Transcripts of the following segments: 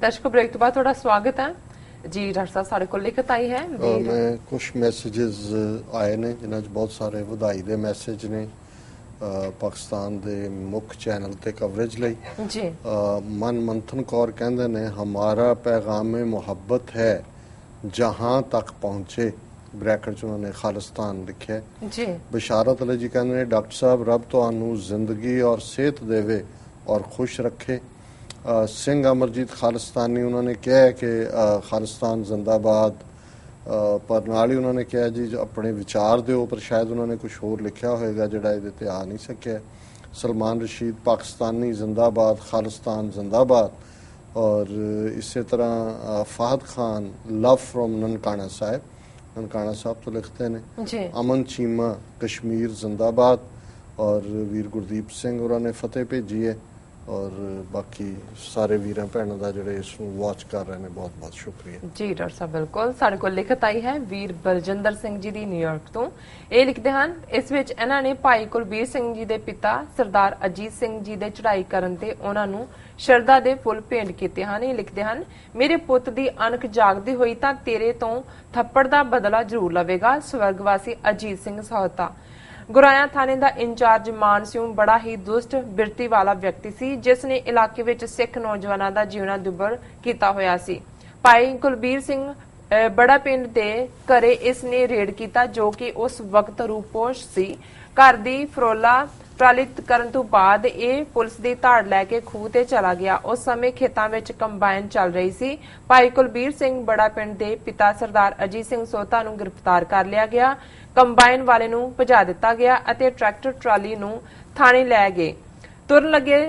ਦਰਸ਼ਕੋ break ਤੋਂ ਬਾਅਦ ਤੁਹਾਡਾ ਸਵਾਗਤ ਹੈ। ਜੀ ਡਾਕਟਰ ਸਾਹਿਬ ਸਾਡੇ ਕੋਲ ਲਿਖਤ ਆਈ ਹੈ। ਮੈਂ ਕੁਝ ਮੈਸੇजेस ਆਏ ਨੇ ਜਿਨ੍ਹਾਂ 'ਚ ਬਹੁਤ ਸਾਰੇ ਵਧਾਈ ਦੇ ਮੈਸੇਜ ਨੇ ਪਾਕਿਸਤਾਨ ਦੇ ਮੁੱਖ ਚੈਨਲ ਤੇ ਕਵਰੇਜ ਲਈ। ਜੀ। ਮਨ ਮੰਥਨ ਕੌਰ ਕਹਿੰਦੇ ਨੇ ਹਮਾਰਾ ਪੈਗਾਮ ਮੁਹੱਬਤ ਹੈ ਜਹਾਂ ਤੱਕ ਪਹੁੰਚੇ। ਬ੍ਰੈਕਟ 'ਚ ਉਹਨਾਂ ਨੇ ਖਾਲਿਸਤਾਨ ਲਿਖਿਆ। ਜੀ। ਬਸ਼ਾਰਤ ਅਲੀ ਜੀ ਕਹਿੰਦੇ ਨੇ ਡਾਕਟਰ ਸਾਹਿਬ ਰੱਬ ਤੁਹਾਨੂੰ ਜ਼ਿੰਦਗੀ ਔਰ ਸਿਹਤ ਦੇਵੇ ਔਰ ਖੁਸ਼ ਰੱਖੇ। ਅ, ਸਿੰਘ ਅਮਰਜੀਤ ਖਾਲਿਸਤਾਨੀ ਉਹਨਾਂ ਨੇ ਕਿਹਾ ਹੈ ਕਿ ਅ, ਖਾਲਿਸਤਾਨ ਜ਼ਿੰਦਾਬਾਦ ਅ, ਪਰ ਨਾਲ ਹੀ ਉਹਨਾਂ ਨੇ ਕਿਹਾ ਜੀ ਜੋ ਆਪਣੇ ਵਿਚਾਰ ਦਿਓ ਪਰ ਸ਼ਾਇਦ ਉਹਨਾਂ ਨੇ ਕੁਝ ਹੋਰ ਲਿਖਿਆ ਹੋਵੇਗਾ ਜਿਹੜਾ ਇਹਦੇ ਤੇ ਆ ਨਹੀਂ ਸਕਿਆ ਸਲਮਾਨ ਰਸ਼ੀਦ ਪਾਕਿਸਤਾਨੀ ਜ਼ਿੰਦਾਬਾਦ ਖਾਲਿਸਤਾਨ ਜ਼ਿੰਦਾਬਾਦ ਔਰ ਇਸੇ ਤਰ੍ਹਾਂ ਅ, ਫਾਹਦ ਖਾਨ ਲਵ ਫਰੋਮ ਨਨਕਾਣਾ ਸਾਹਿਬ ਨਨਕਾਣਾ ਸਾਹਿਬ ਤੋਂ ਲਿਖਦੇ ਨੇ ਜੀ ਅਮਨ ਚੀਮਾ ਕਸ਼ਮੀਰ ਜ਼ਿੰਦਾਬਾਦ ਔਰ ਵੀਰ ਗੁਰਦੀਪ ਸਿੰਘ ਹੋਰਾਂ ਨੇ ਫਤਿਹ ਭੇਜੀ ਹੈ ਔਰ ਬਾਕੀ ਸਾਰੇ ਵੀਰਾਂ ਭੈਣਾਂ ਦਾ ਜਿਹੜੇ ਇਸ ਨੂੰ ਵਾਚ ਕਰ ਰਹੇ ਨੇ, ਬਹੁਤ ਬਹੁਤ ਸ਼ੁਕਰੀਆ। ਜੀ, ਡਾਕਟਰ ਸਾਹਿਬ, ਬਿਲਕੁਲ। ਸਾਡੇ ਕੋਲ ਲਿਖਤ ਆਈ ਹੈ ਵੀਰ ਬਲਜਿੰਦਰ ਸਿੰਘ ਜੀ ਦੀ ਨਿਊਯਾਰਕ ਤੋਂ। ਇਹ ਲਿਖਦੇ ਹਨ, ਇਸ ਵਿੱਚ ਇਹਨਾਂ ਨੇ ਭਾਈ ਕੁਲਬੀਰ ਸਿੰਘ ਜੀ ਦੇ ਪਿਤਾ ਸਰਦਾਰ ਅਜੀਤ ਸਿੰਘ ਜੀ ਦੇ ਚੜ੍ਹਾਈ ਕਰਨ ਤੇ ਉਹਨਾਂ ਨੂੰ ਸ਼ਰਧਾ ਦੇ ਫੁੱਲ ਭੇਂਟ ਕੀਤੇ ਹਨ। ਇਹ ਲਿਖਦੇ ਹਨ, ਮੇਰੇ ਪੁੱਤ ਦੀ ਅਣਖ ਜਾਗਦੀ ਹੋਈ ਤਾਂ ਤੇਰੇ ਤੋਂ ਥੱਪੜ ਦਾ ਬਦਲਾ ਜ਼ਰੂਰ ਲਵੇਗਾ। ਸਵਰਗਵਾਸੀ ਅਜੀਤ ਸਿੰਘ ਸਹੋਤਾ ਗੁਰਾਇਆ ਥਾਣੇ ਦਾ ਇੰਚਾਰਜ ਮਾਨ ਸਿੰਘ ਬੜਾ ਹੀ ਦੁਸ਼ਟ, ਬਿਰਤੀ ਵਾਲਾ ਵਿਅਕਤੀ ਸੀ, ਜਿਸ ਨੇ ਇਲਾਕੇ ਵਿੱਚ ਸਿੱਖ ਨੌਜਵਾਨਾਂ ਦਾ ਜੀਵਨਾ ਦੁੱਭਰ ਕੀਤਾ ਹੋਇਆ ਸੀ। ਭਾਈ ਕੁਲਬੀਰ ਸਿੰਘ ਬੜਾ ਪਿੰਡ ਦੇ ਘਰੇ ਇਸ ਨੇ ਰੇਡ ਕੀਤਾ ਜੋ ਕਿ ਉਸ ਵਕਤ ਰੂਪੋਸ਼ ਸੀ। ਘਰ ਦੀ ਫਰੋਲਾ ਪ੍ਰਾਲਿਤ ਕਰਨ ਤੋਂ ਬਾਅਦ ਇਹ ਪੁਲਿਸ ਦੀ ਧਾੜ ਲੈ ਕੇ ਖੂਹ ਤੇ ਚਲਾ ਗਿਆ। ਉਸ ਸਮੇਂ ਖੇਤਾਂ ਵਿੱਚ ਕੰਬਾਈਨ ਚੱਲ ਰਹੀ ਸੀ। ਭਾਈ ਕੁਲਬੀਰ ਸਿੰਘ ਬੜਾ ਪਿੰਡ ਦੇ ਪਿਤਾ ਸਰਦਾਰ ਅਜੀਤ ਸਿੰਘ ਸੋਤਾ ਨੂੰ ਗ੍ਰਿਫਤਾਰ ਕਰ ਲਿਆ ਗਿਆ। ਕੰਬਾਈਨ ਵਾਲੇ ਨੂੰ ਭਜਾ ਦਿੱਤਾ ਗਿਆ ਅਤੇ ਟਰੈਕਟਰ ਟਰਾਲੀ ਨੂੰ ਥਾਣੇ ਲੈ ਗਏ। ਤੁਰਨ ਲੱਗੇ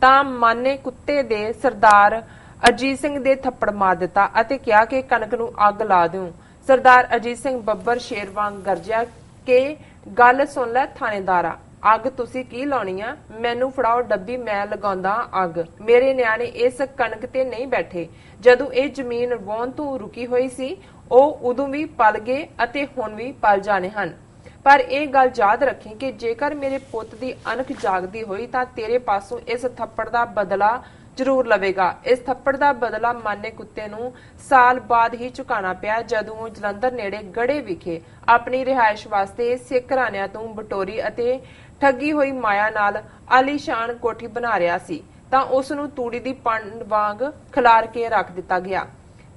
ਤਾਂ ਮਾਨੇ ਕੁੱਤੇ ਦੇ ਸਰਦਾਰ ਅਜੀਤ ਸਿੰਘ ਦੇ ਥੱਪੜ ਮਾਰ ਦਿੱਤਾ ਅਤੇ ਕਿਹਾ ਕਿ ਕਣਕ ਨੂੰ ਅੱਗ ਲਾ ਦਿਓ ਸਰਦਾਰ ਅਜੀਤ ਸਿੰਘ ਬੱਬਰ ਸ਼ੇਰ ਵਾਂਗ ਗਰਜਿਆ ਕਿ ਗੱਲ ਸੁਣ ਲੈ ਥਾਣੇਦਾਰਾ। ਅੱਗ ਤੁਸੀਂ ਕੀ ਲਾਉਣੀ ਆ? ਮੈਨੂੰ ਫੜਾਓ ਡੱਬੀ, ਮੈਂ ਲਗਾਉਂਦਾ ਅੱਗ। ਮੇਰੇ ਨਿਆਣੇ ਇਸ ਕਣਕ ਤੇ ਨਹੀਂ ਬੈਠੇ। ਜਦੋਂ ਇਹ ਜ਼ਮੀਨ ਵਾਹੁਣ ਤੋਂ ਰੁਕੀ ਹੋਈ ਸੀ, ਉਹ ਉਦੋਂ ਵੀ ਪਲ ਗਏ ਅਤੇ ਹੁਣ ਵੀ ਪਲ ਜਾਣੇ ਹਨ। ਪਰ ਇਹ ਗੱਲ ਯਾਦ ਰੱਖੀ ਕਿ ਜੇਕਰ ਮੇਰੇ ਪੁੱਤ ਦੀ ਅਣਖ ਜਾਗਦੀ ਹੋਈ ਤਾਂ ਤੇਰੇ ਪਾਸੋਂ ਇਸ ਥੱਪੜ ਦਾ ਬਦਲਾ ਜ਼ਰੂਰ ਲਵੇਗਾ। ਇਸ ਥੱਪੜ ਦਾ ਬਦਲਾ ਮਾਨੇ ਕੁੱਤੇ ਨੂੰ ਸਾਲ ਬਾਅਦ ਹੀ ਚੁਕਾਣਾ ਪਿਆ, ਜਦੋਂ ਉਹ ਜਲੰਧਰ ਨੇੜੇ ਗੜੇ ਵਿਖੇ ਆਪਣੀ ਰਿਹਾਇਸ਼ ਵਾਸਤੇ ਸਿੱਖ ਘਰਾਣਿਆਂ ਤੋਂ ਬਟੋਰੀ ਅਤੇ ਠੱਗੀ ਹੋਈ ਮਾਇਆ ਨਾਲ ਆਲੀਸ਼ਾਨ ਕੋਠੀ ਬਣਾ ਰਿਹਾ ਸੀ, ਤਾਂ ਉਸ ਨੂੰ ਤੂੜੀ ਦੀ ਪੰਡ ਵਾਂਗ ਖਿਲਾਰ ਕੇ ਰੱਖ ਦਿੱਤਾ ਗਿਆ।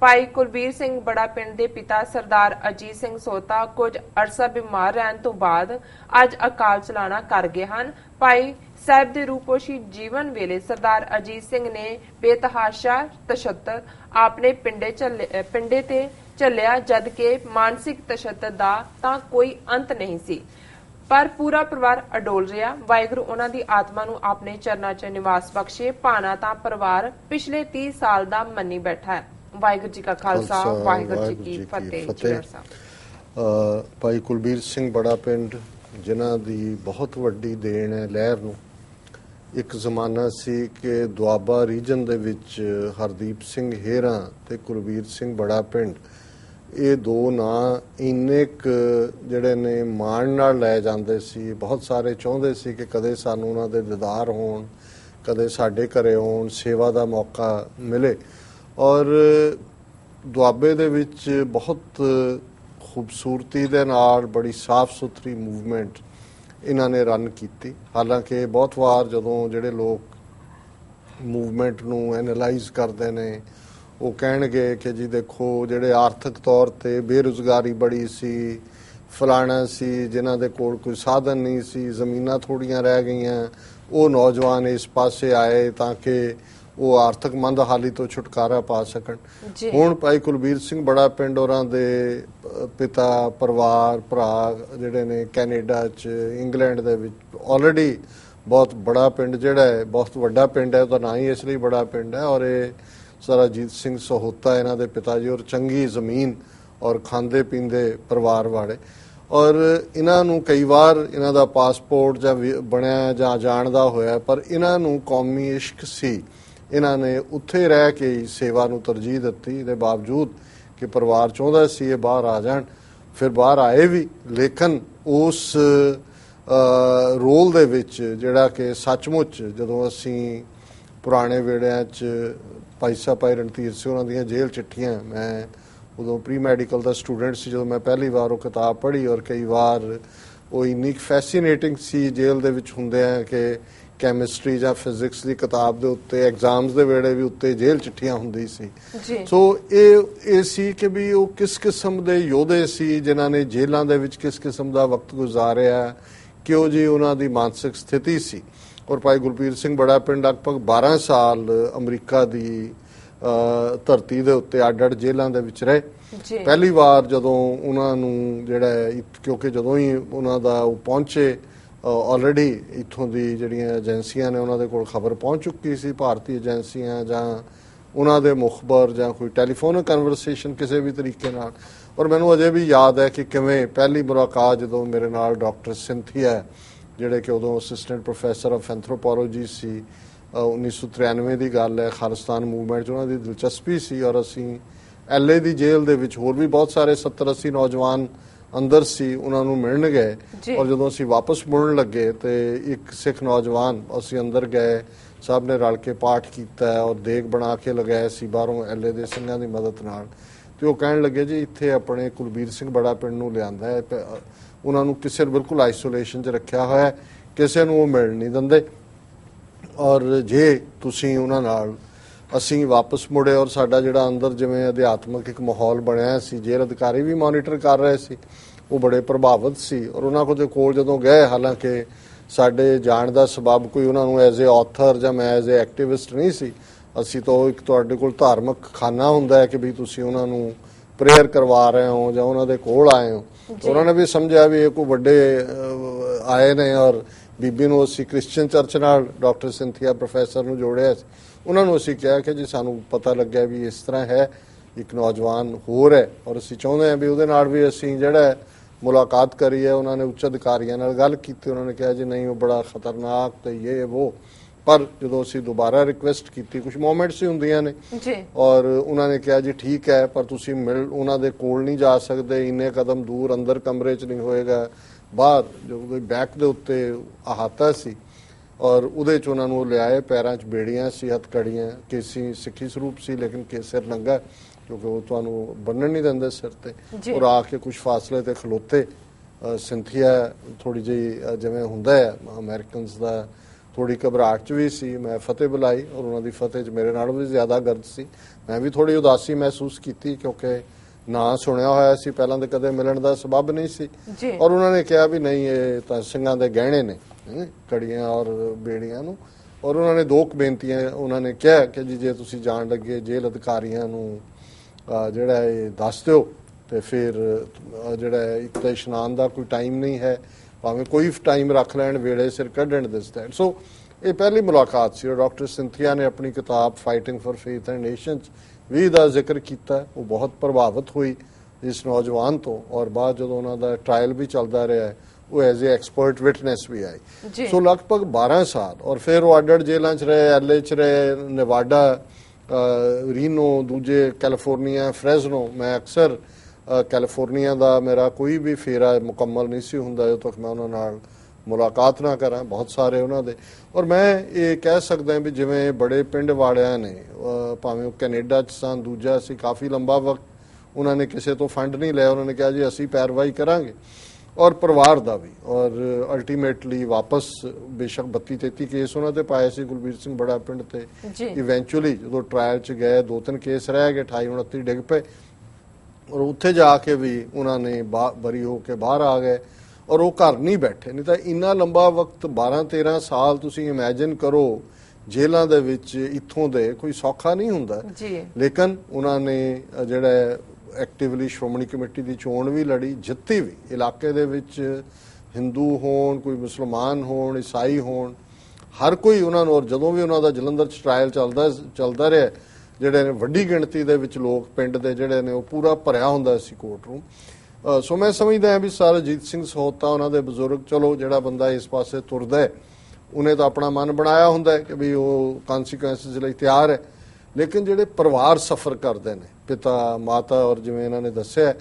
ਭਾਈ ਕੁਲਬੀਰ ਸਿੰਘ ਬੜਾ ਪਿੰਡ ਦੇ ਪਿਤਾ ਸਰਦਾਰ ਅਜੀਤ ਸਿੰਘ ਸੋਤਾ ਕੁਝ ਅਰਸਾ ਬਿਮਾਰ ਰਹਿਣ ਤੋਂ ਬਾਅਦ ਅੱਜ ਅਕਾਲ ਚਲਾਣਾ ਕਰ ਗਏ ਹਨ। ਭਾਈ ਸਾਹਿਬ ਦੇ ਰੂਪੋਸ਼ੀ ਜੀਵਨ ਵੇਲੇ ਸਰਦਾਰ ਅਜੀਤ ਸਿੰਘ ਨੇ ਬੇਤਹਾਸ਼ਾ, ਤਸ਼ੱਦਦ ਆਪਣੇ ਪਿੰਡੇ ਚੱਲੇ ਪਿੰਡੇ ਤੇ ਚੱਲਿਆ ਜਦ ਕਿ ਮਾਨਸਿਕ ਤਸ਼ੱਦਦ ਦਾ ਤਾਂ ਕੋਈ ਅੰਤ ਨਹੀਂ ਸੀ। ਪਰ ਪੂਰਾ ਪਰਿਵਾਰ ਅਡੋਲ ਰਿਹਾ। ਵਾਹਿਗੁਰੂ ਉਹਨਾਂ ਦੀ ਆਤਮਾ ਨੂੰ ਆਪਣੇ ਚਰਨਾਂ 'ਚ ਨਿਵਾਸ ਬਖਸ਼ੇ। ਭਾਣਾ ਤਾਂ ਪਰਿਵਾਰ ਪਿਛਲੇ 30 ਸਾਲ ਦਾ ਮੰਨੀ ਬੈਠਾ ਹੈ। ਵਾਹਿਗੁਰੂ ਜੀ ਕਾ ਖਾਲਸਾ ਵਾਹਿਗੁਰੂ ਜੀ ਕੀ ਫਤਿਹ। ਜੀ ਸਾਹਿਬ। ਭਾਈ ਕੁਲਬੀਰ ਸਿੰਘ ਬੜਾ ਪਿੰਡ ਜਿਨ੍ਹਾਂ ਦੀ ਬਹੁਤ ਵੱਡੀ ਦੇਣ ਹੈ ਲਹਿਰ ਨੂੰ। ਇੱਕ ਜ਼ਮਾਨਾ ਸੀ ਕਿ ਦੁਆਬਾ ਰੀਜਨ ਦੇ ਵਿੱਚ ਹਰਦੀਪ ਸਿੰਘ ਹੇਰਾ ਤੇ ਕੁਲਬੀਰ ਸਿੰਘ ਬੜਾ ਪਿੰਡ। ਇਹ ਦੋ ਨਾਂ ਇੰਨੇ ਕੁ ਜਿਹੜੇ ਨੇ ਮਾਣ ਨਾਲ ਲੈ ਜਾਂਦੇ ਸੀ, ਬਹੁਤ ਸਾਰੇ ਚਾਹੁੰਦੇ ਸੀ ਕਿ ਕਦੇ ਸਾਨੂੰ ਉਹਨਾਂ ਦੇ ਦੀਦਾਰ ਹੋਣ, ਕਦੇ ਸਾਡੇ ਘਰੇ ਹੋਣ ਸੇਵਾ ਦਾ ਮੌਕਾ ਮਿਲੇ। ਔਰ ਦੁਆਬੇ ਦੇ ਵਿੱਚ ਬਹੁਤ ਖੂਬਸੂਰਤੀ ਦੇ ਨਾਲ ਬੜੀ ਸਾਫ਼ ਸੁਥਰੀ ਮੂਵਮੈਂਟ ਇਹਨਾਂ ਨੇ ਰਨ ਕੀਤੀ। ਹਾਲਾਂਕਿ ਬਹੁਤ ਵਾਰ ਜਦੋਂ ਜਿਹੜੇ ਲੋਕ ਮੂਵਮੈਂਟ ਨੂੰ ਐਨਲਾਈਜ਼ ਕਰਦੇ ਨੇ ਉਹ ਕਹਿਣਗੇ ਕਿ ਜੀ ਦੇਖੋ ਜਿਹੜੇ ਆਰਥਿਕ ਤੌਰ ਤੇ ਬੇਰੁਜ਼ਗਾਰੀ ਬੜੀ ਸੀ ਫਲਾਣਾ ਸੀ ਜਿਨ੍ਹਾਂ ਦੇ ਕੋਲ ਕੋਈ ਸਾਧਨ ਨਹੀਂ ਸੀ ਜ਼ਮੀਨਾਂ ਥੋੜੀਆਂ ਰਹਿ ਗਈਆਂ ਉਹ ਨੌਜਵਾਨ ਇਸ ਪਾਸੇ ਆਏ ਤਾਂ ਕਿ ਉਹ ਆਰਥਿਕ ਮੰਦਹਾਲੀ ਤੋਂ ਛੁਟਕਾਰਾ ਪਾ ਸਕਣ। ਹੁਣ ਭਾਈ ਕੁਲਬੀਰ ਸਿੰਘ ਬੜਾ ਪਿੰਡ ਹੋਰਾਂ ਦੇ ਪਿਤਾ ਪਰਿਵਾਰ ਭਰਾ ਜਿਹੜੇ ਨੇ ਕੈਨੇਡਾ ਚ ਇੰਗਲੈਂਡ ਦੇ ਵਿੱਚ ਆਲਰੇਡੀ ਬਹੁਤ ਬੜਾ ਪਿੰਡ ਜਿਹੜਾ ਹੈ ਬਹੁਤ ਵੱਡਾ ਪਿੰਡ ਹੈ ਉਹਦਾ ਨਾਂ ਹੀ ਇਸ ਲਈ ਬੜਾ ਪਿੰਡ ਹੈ ਔਰ ਇਹ ਸਰਾਜੀਤ ਸਿੰਘ ਸਹੋਤਾ ਇਹਨਾਂ ਦੇ ਪਿਤਾ ਜੀ ਔਰ ਚੰਗੀ ਜ਼ਮੀਨ ਔਰ ਖਾਂਦੇ ਪੀਂਦੇ ਪਰਿਵਾਰ ਵਾਲੇ। ਔਰ ਇਹਨਾਂ ਨੂੰ ਕਈ ਵਾਰ ਇਹਨਾਂ ਦਾ ਪਾਸਪੋਰਟ ਜਾਂ ਵੀ- ਬਣਿਆ ਜਾਂ ਜਾਣ ਦਾ ਹੋਇਆ, ਪਰ ਇਹਨਾਂ ਨੂੰ ਕੌਮੀ ਇਸ਼ਕ ਸੀ। ਇਹਨਾਂ ਨੇ ਉੱਥੇ ਰਹਿ ਕੇ ਹੀ ਸੇਵਾ ਨੂੰ ਤਰਜੀਹ ਦਿੱਤੀ। ਇਹਦੇ ਬਾਵਜੂਦ ਕਿ ਪਰਿਵਾਰ ਚਾਹੁੰਦਾ ਸੀ ਇਹ ਬਾਹਰ ਆ ਜਾਣ। ਫਿਰ ਬਾਹਰ ਆਏ ਵੀ, ਲੇਕਿਨ ਉਸ ਰੋਲ ਦੇ ਵਿੱਚ ਜਿਹੜਾ ਕਿ ਸੱਚਮੁੱਚ ਜਦੋਂ ਅਸੀਂ ਪੁਰਾਣੇ ਵੇੜਿਆਂ 'ਚ ਭਾਈ ਸਾਹਿਬ ਭਾਈ ਰਣਧੀਰ ਸਿੰਘ ਉਹਨਾਂ ਦੀਆਂ ਜੇਲ੍ਹ ਚਿੱਠੀਆਂ ਮੈਂ ਉਦੋਂ ਪ੍ਰੀ ਮੈਡੀਕਲ ਦਾ ਸਟੂਡੈਂਟ ਸੀ ਜਦੋਂ ਮੈਂ ਪਹਿਲੀ ਵਾਰ ਉਹ ਕਿਤਾਬ ਪੜ੍ਹੀ ਔਰ ਕਈ ਵਾਰ ਉਹ ਇੰਨੀ ਫੈਸੀਨੇਟਿੰਗ ਸੀ ਜੇਲ੍ਹ ਦੇ ਵਿੱਚ ਹੁੰਦੇ ਆ ਕਿ ਕੈਮਿਸਟਰੀ ਜਾਂ ਫਿਜ਼ਿਕਸ ਦੀ ਕਿਤਾਬ ਦੇ ਉੱਤੇ ਐਗਜ਼ਾਮਸ ਦੇ ਵੇਲੇ ਵੀ ਉੱਤੇ ਜੇਲ੍ਹ ਚਿੱਠੀਆਂ ਹੁੰਦੀ ਸੀ। ਸੋ ਇਹ ਇਹ ਸੀ ਕਿ ਵੀ ਉਹ ਕਿਸ ਕਿਸਮ ਦੇ ਯੋਧੇ ਸੀ ਜਿਨ੍ਹਾਂ ਨੇ ਜੇਲ੍ਹਾਂ ਦੇ ਵਿੱਚ ਕਿਸ ਕਿਸਮ ਦਾ ਵਕਤ ਗੁਜ਼ਾਰਿਆ ਕਿਉਂ ਜੀ ਉਹਨਾਂ ਦੀ ਮਾਨਸਿਕ ਸਥਿਤੀ ਸੀ। ਔਰ ਭਾਈ ਗੁਰਪੀਰ ਸਿੰਘ ਬੜਾ ਪਿੰਡ ਲਗਭਗ 12 ਸਾਲ ਅਮਰੀਕਾ ਦੀ ਧਰਤੀ ਦੇ ਉੱਤੇ ਅੱਡ-ਅੱਡ ਜੇਲ੍ਹਾਂ ਦੇ ਵਿੱਚ ਰਹੇ। ਪਹਿਲੀ ਵਾਰ ਜਦੋਂ ਉਹਨਾਂ ਨੂੰ ਜਿਹੜਾ ਕਿਉਂਕਿ ਜਦੋਂ ਹੀ ਉਹਨਾਂ ਦਾ ਉਹ ਪਹੁੰਚੇ ਆਲਰੇਡੀ ਇਥੋਂ ਦੀ ਜਿਹੜੀਆਂ ਏਜੰਸੀਆਂ ਨੇ ਉਹਨਾਂ ਦੇ ਕੋਲ ਖਬਰ ਪਹੁੰਚ ਚੁੱਕੀ ਸੀ ਭਾਰਤੀ ਏਜੰਸੀਆਂ ਜਾਂ ਉਹਨਾਂ ਦੇ ਮੁਖਬਰ ਜਾਂ ਕੋਈ ਟੈਲੀਫੋਨਿਕ ਕਨਵਰਸੇਸ਼ਨ ਕਿਸੇ ਵੀ ਤਰੀਕੇ ਨਾਲ। ਔਰ ਮੈਨੂੰ ਅਜੇ ਵੀ ਯਾਦ ਹੈ ਕਿ ਕਿਵੇਂ ਪਹਿਲੀ ਮੁਲਾਕਾਤ ਜਦੋਂ ਮੇਰੇ ਨਾਲ ਡਾਕਟਰ ਸਿੰਥੀਆ ਜਿਹੜੇ ਕਿ ਉਦੋਂ ਅਸਿਸਟੈਂਟ ਪ੍ਰੋਫੈਸਰ ਆਫ ਐਂਥਰੋਪੋਲੋਜੀ ਸੀ ਅ, 1993 ਦੀ ਗੱਲ ਹੈ ਖਾਲਿਸਤਾਨ ਮੂਵਮੈਂਟ 'ਚ ਉਹਨਾਂ ਦੀ ਦਿਲਚਸਪੀ ਸੀ ਔਰ ਅਸੀਂ ਐਲਏ ਦੀ ਜੇਲ੍ਹ ਦੇ ਵਿੱਚ ਹੋਰ ਵੀ ਬਹੁਤ ਸਾਰੇ 70 80 ਨੌਜਵਾਨ ਅੰਦਰ ਸੀ ਉਹਨਾਂ ਨੂੰ ਮਿਲਣ ਗਏ। ਔਰ ਜਦੋਂ ਅਸੀਂ ਵਾਪਸ ਮੁੜਨ ਲੱਗੇ ਤੇ ਇੱਕ ਸਿੱਖ ਨੌਜਵਾਨ ਅਸੀਂ ਅੰਦਰ ਗਏ ਸਭ ਨੇ ਰਲ ਕੇ ਪਾਠ ਕੀਤਾ ਔਰ ਦੇਗ ਬਣਾ ਕੇ ਲਗਾਇਆ ਸੀ ਬਾਹਰੋਂ ਐਲਏ ਦੇ ਸਿੰਘਾਂ ਦੀ ਮਦਦ ਨਾਲ ਤੇ ਉਹ ਕਹਿਣ ਲੱਗੇ ਜੀ ਇੱਥੇ ਆਪਣੇ ਕੁਲਬੀਰ ਸਿੰਘ ਬੜਾ ਪਿੰਡ ਨੂੰ ਲਿਆਂਦਾ ਹੈ ਉਹਨਾਂ ਨੂੰ ਕਿਸੇ ਬਿਲਕੁਲ ਆਈਸੋਲੇਸ਼ਨ 'ਚ ਰੱਖਿਆ ਹੋਇਆ ਹੈ, ਕਿਸੇ ਨੂੰ ਉਹ ਮਿਲ ਨਹੀਂ ਦਿੰਦੇ। ਔਰ ਜੇ ਤੁਸੀਂ ਉਹਨਾਂ ਨਾਲ ਅਸੀਂ ਵਾਪਸ ਮੁੜੇ ਔਰ ਸਾਡਾ ਜਿਹੜਾ ਅੰਦਰ ਜਿਵੇਂ ਅਧਿਆਤਮਕ ਇੱਕ ਮਾਹੌਲ ਬਣਿਆ ਸੀ, ਜੇਲ੍ਹ ਅਧਿਕਾਰੀ ਵੀ ਮੋਨੀਟਰ ਕਰ ਰਹੇ ਸੀ, ਉਹ ਬੜੇ ਪ੍ਰਭਾਵਿਤ ਸੀ ਔਰ ਉਹਨਾਂ ਕੋਲ ਕੋਲ ਜਦੋਂ ਗਏ, ਹਾਲਾਂਕਿ ਸਾਡੇ ਜਾਣ ਦਾ ਸਬਬ ਕੋਈ ਉਹਨਾਂ ਨੂੰ ਐਜ਼ ਅ ਆਥਰ ਜਾਂ ਮੈਂ ਐਜ਼ ਅ ਐਕਟਿਵਿਸਟ ਨਹੀਂ ਸੀ, ਅਸੀਂ ਤਾਂ ਉਹ ਇੱਕ ਤੁਹਾਡੇ ਕੋਲ ਧਾਰਮਿਕ ਖਾਨਾ ਹੁੰਦਾ ਹੈ ਕਿ ਵੀ ਤੁਸੀਂ ਉਹਨਾਂ ਨੂੰ ਪ੍ਰੇਅਰ ਕਰਵਾ ਰਹੇ ਹੋ ਜਾਂ ਉਹਨਾਂ ਦੇ ਕੋਲ ਆਏ ਹੋ ਉਹਨਾਂ ਨੇ ਵੀ ਸਮਝਿਆ ਵੀ ਇਹ ਕੋਈ ਵੱਡੇ ਆਏ ਨੇ ਔਰ ਬੀਬੀ ਨੂੰ ਅਸੀਂ ਕ੍ਰਿਸਚੀਅਨ ਚਰਚ ਨਾਲ ਡਾਕਟਰ ਸਿੰਥੀਆ ਪ੍ਰੋਫੈਸਰ ਨੂੰ ਜੋੜਿਆ ਸੀ। ਉਹਨਾਂ ਨੂੰ ਅਸੀਂ ਕਿਹਾ ਕਿ ਜੀ ਸਾਨੂੰ ਪਤਾ ਲੱਗਿਆ ਵੀ ਇਸ ਤਰ੍ਹਾਂ ਹੈ ਇੱਕ ਨੌਜਵਾਨ ਹੋਰ ਹੈ ਔਰ ਅਸੀਂ ਚਾਹੁੰਦੇ ਹਾਂ ਵੀ ਉਹਦੇ ਨਾਲ ਵੀ ਅਸੀਂ ਜਿਹੜਾ ਮੁਲਾਕਾਤ ਕਰੀ ਹੈ ਉਹਨਾਂ ਨੇ ਉੱਚ ਅਧਿਕਾਰੀਆਂ ਨਾਲ ਗੱਲ ਕੀਤੀ। ਉਹਨਾਂ ਨੇ ਕਿਹਾ ਜੀ ਨਹੀਂ ਉਹ ਬੜਾ ਖਤਰਨਾਕ ਤੇ ਇਹ ਉਹ। ਪਰ ਜਦੋਂ ਅਸੀਂ ਦੁਬਾਰਾ ਰਿਕੁਐਸਟ ਕੀਤੀ ਕੁਝ ਮੂਮੈਂਟਸ ਹੀ ਹੁੰਦੀਆਂ ਨੇ। ਜੀ। ਔਰ ਉਹਨਾਂ ਨੇ ਕਿਹਾ ਜੀ ਠੀਕ ਹੈ ਪਰ ਤੁਸੀਂ ਮਿਲ ਉਹਨਾਂ ਦੇ ਕੋਲ ਨਹੀਂ ਜਾ ਸਕਦੇ ਇੰਨੇ ਕਦਮ ਦੂਰ ਅੰਦਰ ਕਮਰੇ 'ਚ ਨਹੀਂ ਹੋਏਗਾ। ਬਾਹਰ ਜੋ ਉਹਦੇ ਬੈਕ ਦੇ ਉੱਤੇ ਅਹਾਤਾ ਸੀ ਔਰ ਉਹਦੇ 'ਚ ਉਹਨਾਂ ਨੂੰ ਲਿਆਏ ਪੈਰਾਂ 'ਚ ਬੇੜੀਆਂ ਸੀ ਹੱਥਕੜੀਆਂ ਕੇਸੀ ਸਿੱਖੀ ਸਰੂਪ ਸੀ ਲੇਕਿਨ ਕੇ ਸਿਰ ਨੰਗਾ ਕਿਉਂਕਿ ਉਹ ਤੁਹਾਨੂੰ ਬੰਨਣ ਨਹੀਂ ਦਿੰਦੇ ਸਿਰ ਤੇ। ਔਰ ਆ ਕੇ ਕੁਝ ਫਾਸਲੇ ਤੇ ਖਲੋਤੇ ਸਿੰਥੀਆ ਥੋੜੀ ਜਿਹੀ ਜਿਵੇਂ ਹੁੰਦਾ ਹੈ ਅਮਰੀਕਨਸ ਦਾ ਥੋੜੀ ਘਬਰਾਹਟ ਚ ਵੀ ਸੀ ਮੈਂ ਫਤਿਹ ਬੁਲਾਈ ਔਰ ਉਹਨਾਂ ਦੀ ਫਤਿਹ ਚ ਮੇਰੇ ਨਾਲੋਂ ਵੀ ਜ਼ਿਆਦਾ ਗਰਜ ਸੀ। ਮੈਂ ਵੀ ਥੋੜੀ ਉਦਾਸੀ ਮਹਿਸੂਸ ਕੀਤੀ ਕਿਉਂਕਿ ਨਾਂ ਸੁਣਿਆ ਹੋਇਆ ਸੀ ਪਹਿਲਾਂ ਤੇ ਕਦੇ ਮਿਲਣ ਦਾ ਸਬਬ ਨਹੀਂ ਸੀ। ਔਰ ਉਹਨਾਂ ਨੇ ਕਿਹਾ ਵੀ ਨਹੀਂ ਇਹ ਤਾਂ ਸਿੰਘਾਂ ਦੇ ਗਹਿਣੇ ਨੇ ਕੜੀਆਂ ਔਰ ਬੇੜੀਆਂ ਨੂੰ। ਔਰ ਉਹਨਾਂ ਨੇ ਦੋ ਬੇਨਤੀਆਂ ਉਹਨਾਂ ਨੇ ਕਿਹਾ ਕਿ ਜੀ ਜੇ ਤੁਸੀਂ ਜਾਣ ਲੱਗੇ ਜੇਲ੍ਹ ਅਧਿਕਾਰੀਆਂ ਨੂੰ ਜਿਹੜਾ ਇਹ ਦੱਸ ਦਿਓ ਤੇ ਫਿਰ ਜਿਹੜਾ ਇੱਕ ਤਾਂ ਇਸ਼ਨਾਨ ਦਾ ਕੋਈ ਟਾਈਮ ਨਹੀਂ ਹੈ ਭਾਵੇਂ ਕੋਈ ਟਾਈਮ ਰੱਖ ਲੈਣ ਵੇਲੇ ਸਿਰ ਕੱਢਣ ਦੇ ਸਟੈਂਡ ਸੋ ਇਹ ਪਹਿਲੀ ਮੁਲਾਕਾਤ ਸੀ ਡਾਕਟਰ ਸਿੰਥੀਆ ਨੇ ਆਪਣੀ ਕਿਤਾਬ fighting for faith and nations ਵੀ ਦਾ ਜ਼ਿਕਰ ਕੀਤਾ। ਉਹ ਬਹੁਤ ਪ੍ਰਭਾਵਿਤ ਹੋਈ ਇਸ ਨੌਜਵਾਨ ਤੋਂ ਔਰ ਬਾਅਦ ਜਦੋਂ ਉਹਨਾਂ ਦਾ ਟ੍ਰਾਇਲ ਵੀ ਚੱਲਦਾ ਰਿਹਾ ਉਹ ਐਜ਼ ਅ ਐਕਸਪਰਟ ਵਿਟਨੈਸ ਵੀ ਆਈ। ਸੋ ਲਗਭਗ 12 ਸਾਲ ਔਰ ਫਿਰ ਉਹ ਅੱਡ-ਅੱਡ ਜੇਲ੍ਹਾਂ 'ਚ ਰਹੇ ਐਲਏ 'ਚ ਰਹੇ ਨੇਵਾਡਾ ਰੀਨੋ ਦੂਜੇ ਕੈਲੀਫੋਰਨੀਆ ਫ੍ਰੈਜ਼ਨੋ ਮੈਂ ਅਕਸਰ ਕੈਲੀਫੋਰਨੀਆ ਦਾ ਮੇਰਾ ਕੋਈ ਵੀ ਫੇਰਾ ਮੁਕੰਮਲ ਨਹੀਂ ਸੀ ਹੁੰਦਾ ਜਦੋਂ ਤੱਕ ਮੈਂ ਉਹਨਾਂ ਨਾਲ ਮੁਲਾਕਾਤ ਨਾ ਕਰਾਂ ਬਹੁਤ ਸਾਰੇ ਉਹਨਾਂ ਦੇ। ਔਰ ਮੈਂ ਇਹ ਕਹਿ ਸਕਦਾ ਵੀ ਜਿਵੇਂ ਬੜੇ ਪਿੰਡ ਵਾਲਿਆਂ ਨੇ ਭਾਵੇਂ ਉਹ ਕੈਨੇਡਾ 'ਚ ਸਨ ਦੂਜਾ ਸੀ ਕਾਫੀ ਲੰਬਾ ਵਕਤ ਉਹਨਾਂ ਨੇ ਕਿਸੇ ਤੋਂ ਫੰਡ ਨਹੀਂ ਲਿਆ ਉਹਨਾਂ ਨੇ ਕਿਹਾ ਜੀ ਅਸੀਂ ਪੈਰਵਾਈ ਕਰਾਂਗੇ। ਔਰ ਪਰਿਵਾਰ ਦਾ ਵੀ ਔਰ ਅਲਟੀਮੇਟਲੀ ਵਾਪਸ ਬੇਸ਼ੱਕ 32 33 ਕੇਸ ਉਹਨਾਂ ਤੇ ਪਾਏ ਸੀ ਗੁਲਬੀਰ ਸਿੰਘ ਬੜਾ ਪਿੰਡ ਤੇ ਇਵੈਂਚੁਅਲੀ ਜਦੋਂ ਟ੍ਰਾਇਲ 'ਚ ਗਏ ਦੋ ਤਿੰਨ ਕੇਸ ਰਹਿ ਗਏ 28 29 ਡਿੱਗ ਪਏ। ਔਰ ਉੱਥੇ ਜਾ ਕੇ ਵੀ ਉਹਨਾਂ ਨੇ ਬਰੀ ਹੋ ਕੇ ਬਾਹਰ ਆ ਗਏ ਔਰ ਉਹ ਘਰ ਨਹੀਂ ਬੈਠੇ। ਨਹੀਂ ਤਾਂ ਇੰਨਾ ਲੰਬਾ ਵਕਤ 12 13 ਸਾਲ ਤੁਸੀਂ ਇਮੇਜਿਨ ਕਰੋ ਜੇਲ੍ਹਾਂ ਦੇ ਵਿੱਚ ਇੱਥੋਂ ਦੇ ਕੋਈ ਸੌਖਾ ਨਹੀਂ ਹੁੰਦਾ। ਜੀ। ਲੇਕਿਨ ਉਹਨਾਂ ਨੇ ਜਿਹੜਾ ਐਕਟਿਵਲੀ ਸ਼੍ਰੋਮਣੀ ਕਮੇਟੀ ਦੀ ਚੋਣ ਵੀ ਲੜੀ ਜਿੱਤੀ ਵੀ। ਇਲਾਕੇ ਦੇ ਵਿੱਚ ਹਿੰਦੂ ਹੋਣ ਕੋਈ ਮੁਸਲਮਾਨ ਹੋਣ ਈਸਾਈ ਹੋਣ ਹਰ ਕੋਈ ਉਹਨਾਂ ਨੂੰ ਔਰ ਜਦੋਂ ਵੀ ਉਹਨਾਂ ਦਾ ਜਲੰਧਰ ਚ ਟ੍ਰਾਇਲ ਚੱਲਦਾ ਚੱਲਦਾ ਰਿਹਾ ਜਿਹੜੇ ਨੇ ਵੱਡੀ ਗਿਣਤੀ ਦੇ ਵਿੱਚ ਲੋਕ ਪਿੰਡ ਦੇ ਜਿਹੜੇ ਨੇ ਉਹ ਪੂਰਾ ਭਰਿਆ ਹੁੰਦਾ ਸੀ ਕੋਰਟ ਰੂਮ ਸੋ ਮੈਂ ਸਮਝਦਾ ਹਾਂ ਵੀ ਸਰਜੀਤ ਸਿੰਘ ਸਹੋਤਾ ਉਹਨਾਂ ਦੇ ਬਜ਼ੁਰਗ ਚਲੋ ਜਿਹੜਾ ਬੰਦਾ ਇਸ ਪਾਸੇ ਤੁਰਦਾ ਹੈ ਉਹਨੇ ਤਾਂ ਆਪਣਾ ਮਨ ਬਣਾਇਆ ਹੁੰਦਾ ਹੈ ਕਿ ਵੀ ਉਹ ਕਨਸੀਕੁਐਂਸਸ ਲਈ ਤਿਆਰ ਹੈ। ਲੇਕਿਨ ਜਿਹੜੇ ਪਰਿਵਾਰ ਸਫਰ ਕਰਦੇ ਨੇ ਪਿਤਾ ਮਾਤਾ ਔਰ ਜਿਵੇਂ ਇਹਨਾਂ ਨੇ ਦੱਸਿਆ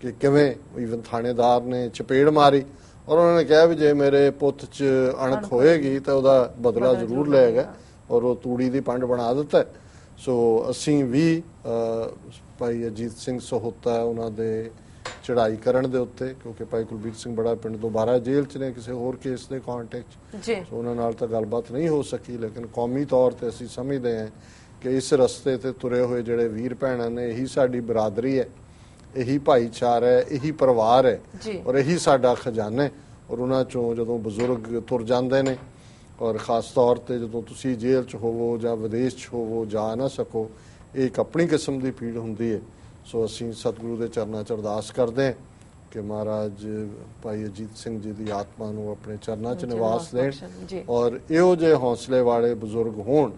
ਕਿ ਕਿਵੇਂ ਇਵਨ ਥਾਣੇਦਾਰ ਨੇ ਚਪੇੜ ਮਾਰੀ ਔਰ ਉਹਨਾਂ ਨੇ ਕਿਹਾ ਵੀ ਜੇ ਮੇਰੇ ਪੁੱਤ 'ਚ ਅਣਖ ਹੋਏਗੀ ਤਾਂ ਉਹਦਾ ਬਦਲਾ ਜ਼ਰੂਰ ਲਏਗਾ ਔਰ ਉਹ ਤੂੜੀ ਦੀ ਪੰਡ ਬਣਾ ਦਿੱਤਾ। ਸੋ ਅਸੀਂ ਵੀ ਭਾਈ ਅਜੀਤ ਸਿੰਘ ਸਹੋਤਾ ਉਹਨਾਂ ਦੇ ਚੜ੍ਹਾਈ ਕਰਨ ਦੇ ਉੱਤੇ ਕਿਉਂਕਿ ਭਾਈ ਕੁਲਬੀਰ ਸਿੰਘ ਬੜਾ ਪਿੰਡ ਦੁਬਾਰਾ ਜੇਲ੍ਹ 'ਚ ਨੇ ਕਿਸੇ ਹੋਰ ਕੇਸ ਦੇ ਕੰਟੈਕਟ ਜੀ। ਸੋ ਉਹਨਾਂ ਨਾਲ ਤਾਂ ਗੱਲਬਾਤ ਨਹੀਂ ਹੋ ਸਕੀ ਲੇਕਿਨ ਕੌਮੀ ਤੌਰ ਤੇ ਅਸੀਂ ਸਮਝਦੇ ਹਾਂ ਕਿ ਇਸ ਰਸਤੇ ਤੇ ਤੁਰੇ ਹੋਏ ਜਿਹੜੇ ਵੀਰ ਭੈਣਾਂ ਨੇ ਇਹੀ ਸਾਡੀ ਬਰਾਦਰੀ ਹੈ ਇਹੀ ਭਾਈਚਾਰਾ ਹੈ ਇਹੀ ਪਰਿਵਾਰ ਹੈ ਔਰ ਇਹੀ ਸਾਡਾ ਖਜ਼ਾਨਾ ਹੈ। ਔਰ ਉਹਨਾਂ ਚੋਂ ਜਦੋਂ ਬਜ਼ੁਰਗ ਤੁਰ ਜਾਂਦੇ ਨੇ ਔਰ ਖਾਸ ਤੌਰ ਤੇ ਜਦੋਂ ਤੁਸੀਂ ਜੇਲ੍ਹ 'ਚ ਹੋਵੋ ਜਾਂ ਵਿਦੇਸ਼ 'ਚ ਹੋਵੋ ਜਾ ਨਾ ਸਕੋ ਇਹ ਇੱਕ ਆਪਣੀ ਕਿਸਮ ਦੀ ਪੀੜ ਹੁੰਦੀ ਹੈ। ਸੋ ਅਸੀਂ ਸਤਿਗੁਰੂ ਦੇ ਚਰਨਾਂ 'ਚ ਅਰਦਾਸ ਕਰਦੇ ਹਾਂ ਕਿ ਮਹਾਰਾਜ ਭਾਈ ਅਜੀਤ ਸਿੰਘ ਜੀ ਦੀ ਆਤਮਾ ਨੂੰ ਆਪਣੇ ਚਰਨਾਂ 'ਚ ਨਿਵਾਸ ਦੇਣ ਜੀ ਔਰ ਇਹੋ ਜਿਹੇ ਹੌਸਲੇ ਵਾਲੇ ਬਜ਼ੁਰਗ ਹੋਣ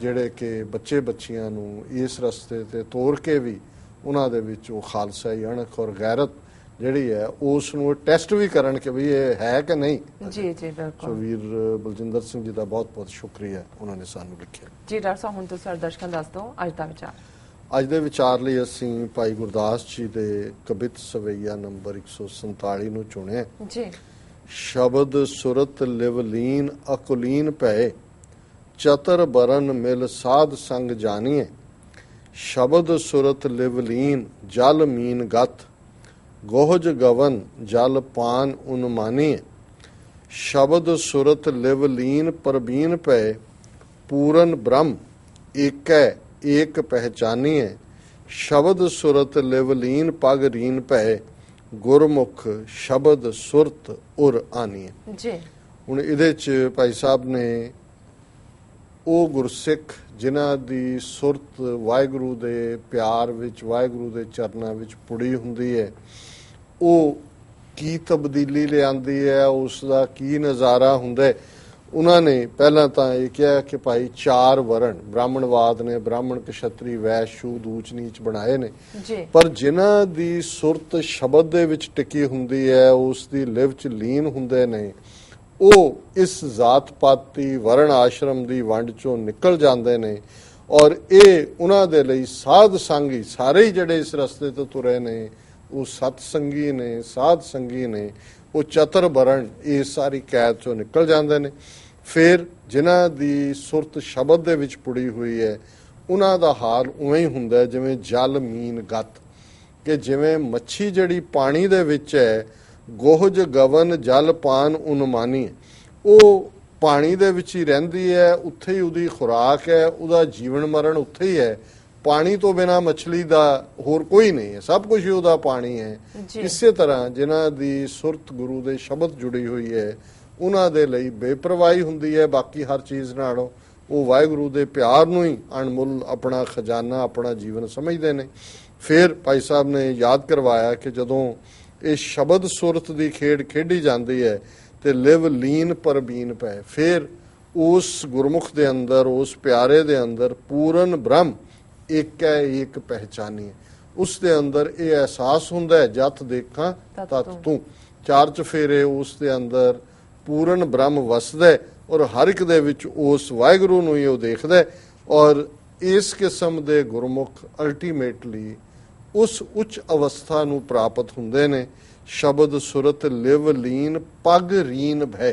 ਜਿਹੜੇ ਕਿ ਬੱਚੇ ਬੱਚੀਆਂ ਨੂੰ ਇਸ ਰਸਤੇ ਤੇ ਤੋਰ ਕੇ ਵੀ ਉਹਨਾਂ ਦੇ ਵਿੱਚ ਉਹ ਖਾਲਸਾਈ ਅਣਖ ਔਰ ਗੈਰਤ ਜਿਹੜੀ ਹੈ ਉਸ ਨੂੰ ਟੈਸਟ ਵੀ ਕਰਨ ਕਿ ਵੀ ਇਹ ਹੈ ਕਿ ਨਹੀਂ। ਜੀ ਜੀ ਸੋ ਬਿਲਕੁਲ ਵੀਰ ਬਲਜਿੰਦਰ ਸਿੰਘ ਜੀ ਦਾ ਬਹੁਤ ਬਹੁਤ ਸ਼ੁਕਰੀਆ ਉਹਨਾਂ ਨੇ ਸਾਨੂੰ ਲਿਖਿਆ। ਜੀ ਡਾਕਟਰ ਸਾਹਿਬ ਹੁਣ ਤੁਸੀਂ ਦਰਸ਼ਕਾਂ ਦੱਸ ਦਿਓ ਅੱਜ ਦਾ ਵਿਚਾਰ। ਅੱਜ ਦੇ ਵਿਚਾਰ ਲਈ ਅਸੀਂ ਭਾਈ ਗੁਰਦਾਸ ਜੀ ਦੇ ਕਬਿਤ ਸਵਈਆ ਨੰਬਰ 147 ਨੂੰ ਚੁਣਿਆ। ਜੀ। ਸ਼ਬਦ ਸੁਰਤ ਲਿਵਲੀਨ ਅਕੁਲੀਨ ਭੈ ਚਤਰ ਬਰਨ ਮਿਲ ਸਾਧ ਸੰਗ ਜਾਣੀਏ ਸ਼ਬਦ ਸੁਰਤ ਲਿਵਲੀਨ ਜਲ ਮੀਨ ਗਤ ਗੋਹਜ ਗਵਨ ਜਲ ਪਾਨ ਉਨਮਾਨੀਏ ਸ਼ਬਦ ਸੁਰਤ ਲਿਵਲੀਨ ਪਰਬੀਨ ਭੈ ਪੂਰਨ ਬ੍ਰਹਮ ਏਕੈ ਏਕ ਪਹਿਚਾਨੀਏ ਸ਼ਬਦ ਸੁਰਤ ਲਿਵਲੀਨ ਪਗ ਰੀਨ ਭੈ ਗੁਰਮੁਖ ਸ਼ਬਦ ਸੁਰਤ ਉਰ ਆਨੀਏ ਜੀ। ਹੁਣ ਇਹਦੇ ਚ ਭਾਈ ਸਾਹਿਬ ਨੇ ਉਹ ਗੁਰਸਿੱਖ ਜਿਨ੍ਹਾਂ ਦੀ ਸੁਰਤ ਵਾਹਿਗੁਰੂ ਦੇ ਪਿਆਰ ਵਿੱਚ ਵਾਹਿਗੁਰੂ ਦੇ ਚਰਨਾਂ ਵਿੱਚ ਪੁੜੀ ਹੁੰਦੀ ਹੈ ਉਹ ਕੀ ਤਬਦੀਲੀ ਲਿਆਂਦੀ ਹੈ ਉਸ ਦਾ ਕੀ ਨਜ਼ਾਰਾ ਹੁੰਦਾ ਉਹਨਾਂ ਨੇ ਪਹਿਲਾਂ ਤਾਂ ਇਹ ਕਿਹਾ ਕਿ ਭਾਈ ਚਾਰ ਵਰਣ ਬ੍ਰਾਹਮਣਵਾਦ ਨੇ ਬ੍ਰਾਹਮਣ ਕਸ਼ਤਰੀ ਵੈਸ਼ ਸ਼ੂਦ ਊਚ ਨੀਚ ਬਣਾਏ ਨੇ। ਪਰ ਜਿਨ੍ਹਾਂ ਦੀ ਸੁਰਤ ਸ਼ਬਦ ਦੇ ਵਿੱਚ ਟਿਕੀ ਹੁੰਦੀ ਹੈ ਉਸ ਦੀ ਲਿਵ ਚ ਲੀਨ ਹੁੰਦੇ ਨੇ ਉਹ ਇਸ ਜਾਤ ਪਾਤੀ ਵਰਣ ਆਸ਼ਰਮ ਦੀ ਵੰਡ ਚੋਂ ਨਿਕਲ ਜਾਂਦੇ ਨੇ ਔਰ ਇਹ ਉਹਨਾਂ ਦੇ ਲਈ ਸਾਧ ਸੰਗੀ ਸਾਰੇ ਜਿਹੜੇ ਇਸ ਰਸਤੇ ਤੇ ਤੁਰੇ ਨੇ ਉਹ ਸਤ ਸੰਗੀ ਨੇ, ਸਾਧ ਸੰਗੀ ਨੇ, ਉਹ ਚਤਰ ਵਰਣ ਇਹ ਸਾਰੀ ਕੈਦ ਚੋਂ ਨਿਕਲ ਜਾਂਦੇ ਨੇ। ਫਿਰ ਜਿਨ੍ਹਾਂ ਦੀ ਸੁਰਤ ਸ਼ਬਦ ਦੇ ਵਿੱਚ ਪੁੜੀ ਹੋਈ ਹੈ, ਉਹਨਾਂ ਦਾ ਹਾਲ ਉਵੇਂ ਹੀ ਹੁੰਦਾ ਜਿਵੇਂ ਜਲ ਮੀਨ ਗਤ। ਕਿ ਜਿਵੇਂ ਮੱਛੀ ਜਿਹੜੀ ਪਾਣੀ ਦੇ ਵਿੱਚ ਹੈ, ਗੋਹਜ ਗਵਨ ਜਲ ਪਾਨ ਉਨਮਾਨੀ ਉਹ ਪਾਣੀ ਦੇ ਵਿੱਚ ਹੀ ਰਹਿੰਦੀ ਹੈ, ਉੱਥੇ ਹੀ ਉਹਦੀ ਖੁਰਾਕ ਹੈ, ਉਹਦਾ ਜੀਵਨ ਮਰਨ ਉੱਥੇ ਹੀ ਹੈ। ਪਾਣੀ ਤੋਂ ਬਿਨਾ ਮੱਛਲੀ ਦਾ ਹੋਰ ਕੋਈ ਨਹੀਂ ਹੈ। ਸਭ ਕੁਝ ਉਹਦਾ ਪਾਣੀ ਹੈ। ਇਸੇ ਤਰ੍ਹਾਂ ਜਿਨ੍ਹਾਂ ਦੀ ਸੁਰਤ ਗੁਰੂ ਦੇ ਸ਼ਬਦ ਜੁੜੀ ਹੋਈ ਹੈ ਉਹਨਾਂ ਦੇ ਲਈ ਬੇਪਰਵਾਹੀ ਹੁੰਦੀ ਹੈ। ਬਾਕੀ ਹਰ ਚੀਜ਼ ਨਾਲੋਂ ਉਹ ਵਾਹਿਗੁਰੂ ਦੇ ਪਿਆਰ ਨੂੰ ਹੀ ਅਣਮੁੱਲ ਆਪਣਾ ਖਜ਼ਾਨਾ ਆਪਣਾ ਜੀਵਨ ਸਮਝਦੇ ਨੇ। ਫਿਰ ਭਾਈ ਸਾਹਿਬ ਨੇ ਯਾਦ ਕਰਵਾਇਆ ਕਿ ਜਦੋਂ ਇਹ ਸ਼ਬਦ ਸੁਰਤ ਦੀ ਖੇਡ ਖੇਡੀ ਜਾਂਦੀ ਹੈ ਤੇ ਲਿਵ ਲੀਨ ਪਰਬੀਨ ਪੈ। ਫਿਰ ਉਸ ਗੁਰਮੁਖ ਦੇ ਅੰਦਰ ਉਸ ਪਿਆਰੇ ਦੇ ਅੰਦਰ ਪੂਰਨ ਬ੍ਰਹਮ ਇੱਕ ਹੈ ਇੱਕ ਪਹਿਚਾਨੀ ਉਸ ਦੇ ਅੰਦਰ ਇਹ ਅਹਿਸਾਸ ਹੁੰਦਾ ਹੈ ਜਤ ਦੇਖਾਂ ਤਤ। ਤੂੰ। ਚਾਰ ਚਫੇਰੇ ਉਸ ਦੇ ਅੰਦਰ ਪੂਰਨ ਬ੍ਰਹਮ ਵਸਦਾ ਹੈ ਔਰ ਹਰ ਇੱਕ ਦੇ ਵਿੱਚ ਉਸ ਵਾਹਿਗੁਰੂ ਨੂੰ ਹੀ ਉਹ ਦੇਖਦਾ ਹੈ ਔਰ ਇਸ ਕਿਸਮ ਦੇ ਗੁਰਮੁਖ ਅਲਟੀਮੇਟਲੀ ਉਸ ਉੱਚ ਅਵਸਥਾ ਨੂੰ ਪ੍ਰਾਪਤ ਹੁੰਦੇ ਨੇ। ਸ਼ਬਦ ਸੁਰਤ ਲਿਵ ਲੀਨ ਪਗ ਰੀਨ ਭੈ।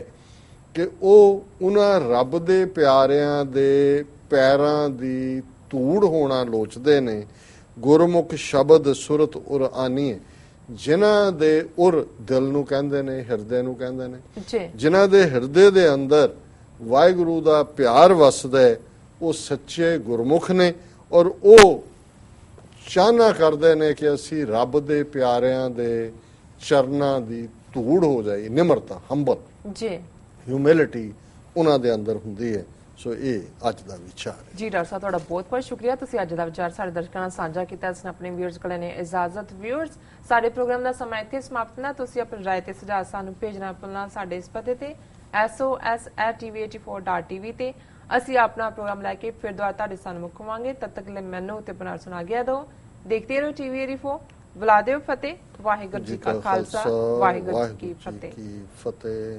ਕਿ ਉਹ ਉਹਨਾਂ ਰੱਬ ਦੇ ਪਿਆਰਿਆਂ ਦੇ ਪੈਰਾਂ ਦੀ ਧੂੜ ਹੋਣਾ ਲੋਚਦੇ ਨੇ। ਗੁਰਮੁਖ ਸ਼ਬਦ ਸੁਰਤ ਉਰ ਆਨੀ ਜਿਨ੍ਹਾਂ ਦੇ ਉਰ ਦਿਲ ਨੂੰ ਕਹਿੰਦੇ ਨੇ ਹਿਰਦੇ ਨੂੰ ਕਹਿੰਦੇ ਨੇ। ਜੀ। ਜਿਨ੍ਹਾਂ ਦੇ ਹਿਰਦੇ ਦੇ ਅੰਦਰ ਵਾਹਿਗੁਰੂ ਦਾ ਪਿਆਰ ਵਸਦਾ ਹੈ ਉਹ ਸੱਚੇ ਗੁਰਮੁਖ ਨੇ ਔਰ ਉਹ ਚਾਹਨਾ ਕਰਦੇ ਨੇ ਕਿ ਅਸੀਂ ਰੱਬ ਦੇ ਪਿਆਰਿਆਂ ਦੇ ਚਰਨਾਂ ਦੀ ਧੂੜ ਹੋ ਜਾਈ ਨਿਮਰਤਾ ਹੰਬਲ ਜੀ। ਹਿਊਮਿਲਿਟੀ ਉਹਨਾਂ ਦੇ ਅੰਦਰ ਹੁੰਦੀ ਹੈ ਸੋ ਇਹ ਅੱਜ ਦਾ ਵਿਚਾਰ ਹੈ। ਜੀ ਡਾਕਟਰ ਸਾਹਿਬ ਤੁਹਾਡਾ ਬਹੁਤ ਬਹੁਤ ਸ਼ੁਕਰੀਆ। ਤੁਸੀਂ ਅੱਜ ਦਾ ਵਿਚਾਰ ਸਾਡੇ ਦਰਸ਼ਕਾਂ ਨਾਲ ਸਾਂਝਾ ਕੀਤਾ ਇਸ ਨੇ ਆਪਣੇ ਵਿਊਅਰਸ ਕੋਲ ਨੇ ਇਜਾਜ਼ਤ। ਵਿਊਅਰਸ ਸਾਡੇ ਪ੍ਰੋਗਰਾਮ ਦਾ ਸਮਾਂ ਇੱਥੇ ਸਮਾਪਤ ਨਾ ਤੁਸੀਂ ਆਪਣੀ ਰਾਏ ਤੇ ਸੁਝਾਅ ਸਾਨੂੰ ਭੇਜਣਾ ਭੁੱਲਣਾ ਸਾਡੇ ਇਸ ਪਤੇ ਤੇ sos@tv84.tv ਤੇ। ਅਸੀਂ ਆਪਣਾ ਪ੍ਰੋਗਰਾਮ ਲੈ ਕੇ ਫਿਰ ਦੁਬਾਰਾ ਤੁਹਾਡੇ ਸਾਹਮਣੇ ਮੁਕਵਾਂਗੇ ਤਦ ਤੱਕ ਲਈ ਮੈਨੂੰ ਤੇ ਬਨਾਰ ਸੁਣਾ ਗਿਆ ਦੋ ਦੇਖਦੇ ਰਹੋ ਟੀਵੀ 84 ਬੁਲਾ ਦਿਓ ਫਤਿਹ। ਵਾਹਿਗੁਰੂ ਜੀ ਕਾ ਖਾਲਸਾ। ਵਾਹਿਗੁਰੂ ਜੀ ਕੀ ਫਤਿਹ।